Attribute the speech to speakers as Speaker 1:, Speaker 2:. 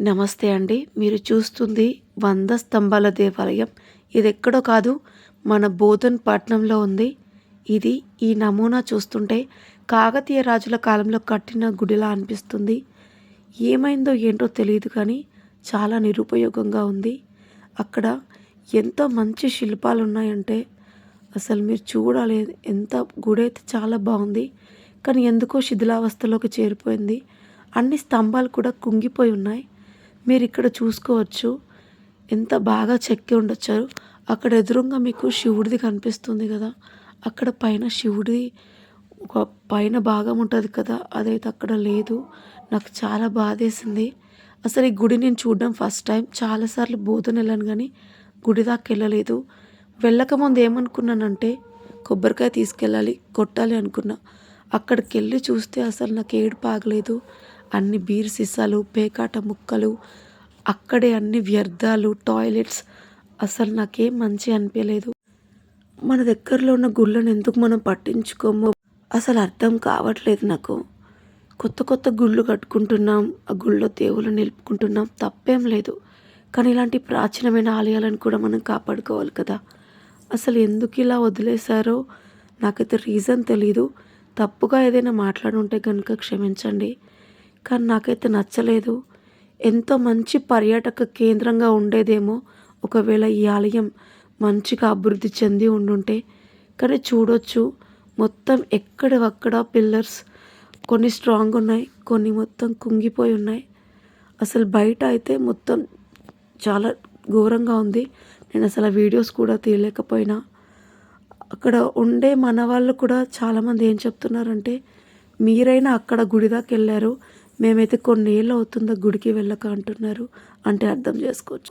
Speaker 1: నమస్తే అండి. మీరు చూస్తుంది వంద స్తంభాల దేవాలయం. ఇది ఎక్కడో కాదు మన బోధన్ పట్నంలో ఉంది. ఇది ఈ నమూనా చూస్తుంటే కాకతీయ రాజుల కాలంలో కట్టిన గుడిలా అనిపిస్తుంది. ఏమైందో ఏంటో తెలియదు కానీ చాలా నిరుపయోగంగా ఉంది. అక్కడ ఎంతో మంచి శిల్పాలు ఉన్నాయంటే అసలు మీరు చూడాలి ఎంత గుడి అయితే చాలా బాగుంది. కానీ ఎందుకో శిథిలావస్థలోకి చేరిపోయింది. అన్ని స్తంభాలు కూడా కుంగిపోయి ఉన్నాయి. మీరు ఇక్కడ చూసుకోవచ్చు. ఎంత బాగా చెక్కి ఉండొచ్చారు. అక్కడ ఎదురుగా మీకు శివుడిది కనిపిస్తుంది కదా. అక్కడ పైన శివుడి ఒక పైన భాగం ఉంటుంది కదా. అదైతే అక్కడ లేదు. నాకు చాలా బాధేసింది. అసలు ఈ గుడి నేను చూడడం ఫస్ట్ టైం. చాలాసార్లు బోధన వెళ్ళాను కానీ గుడి దాకా వెళ్ళలేదు. వెళ్ళకముందు ఏమనుకున్నానంటే కొబ్బరికాయ తీసుకెళ్ళాలి కొట్టాలి అనుకున్నా. అక్కడికి వెళ్ళి చూస్తే అసలు నాకు ఏడు పాగలేదు అన్ని బీర్ సీసాలు పేకాట ముక్కలు అక్కడే అన్ని వ్యర్థాలు టాయిలెట్స్. అసలు నాకేం మంచి అనిపించలేదు. మన దగ్గరలో ఉన్న గుళ్ళను ఎందుకు మనం పట్టించుకోమో? అసలు అర్థం కావట్లేదు నాకు. కొత్త కొత్త గుళ్ళు కట్టుకుంటున్నాం ఆ గుళ్ళో దేవుళ్ళు నిలుపుకుంటున్నాం తప్పేం లేదు. కానీ ఇలాంటి ప్రాచీనమైన ఆలయాలను కూడా మనం కాపాడుకోవాలి కదా. అసలు ఎందుకు ఇలా వదిలేశారో నాకైతే రీజన్ తెలీదు. తప్పుగా ఏదైనా మాట్లాడుంటే కనుక క్షమించండి. కానీ నాకైతే నచ్చలేదు. ఎంతో మంచి పర్యాటక కేంద్రంగా ఉండేదేమో. ఒకవేళ ఈ ఆలయం మంచిగా అభివృద్ధి చెంది ఉండుంటే కానీ చూడొచ్చు. మొత్తం ఎక్కడవక్కడ పిల్లర్స్ కొన్ని స్ట్రాంగ్ ఉన్నాయి కొన్ని మొత్తం కుంగిపోయి ఉన్నాయి. అసలు బయట అయితే మొత్తం చాలా ఘోరంగా ఉంది. నేను అసలు ఆ వీడియోస్ కూడా తీయలేకపోయినా. అక్కడ ఉండే మన వాళ్ళు కూడా చాలామంది ఏం చెప్తున్నారంటే మీరైనా అక్కడ గుడి దాకా వెళ్ళారు. మేమైతే కొన్ని ఏళ్ళు అవుతుందో గుడికి వెళ్ళక అంటున్నారు. అంటే అర్థం చేసుకోవచ్చు.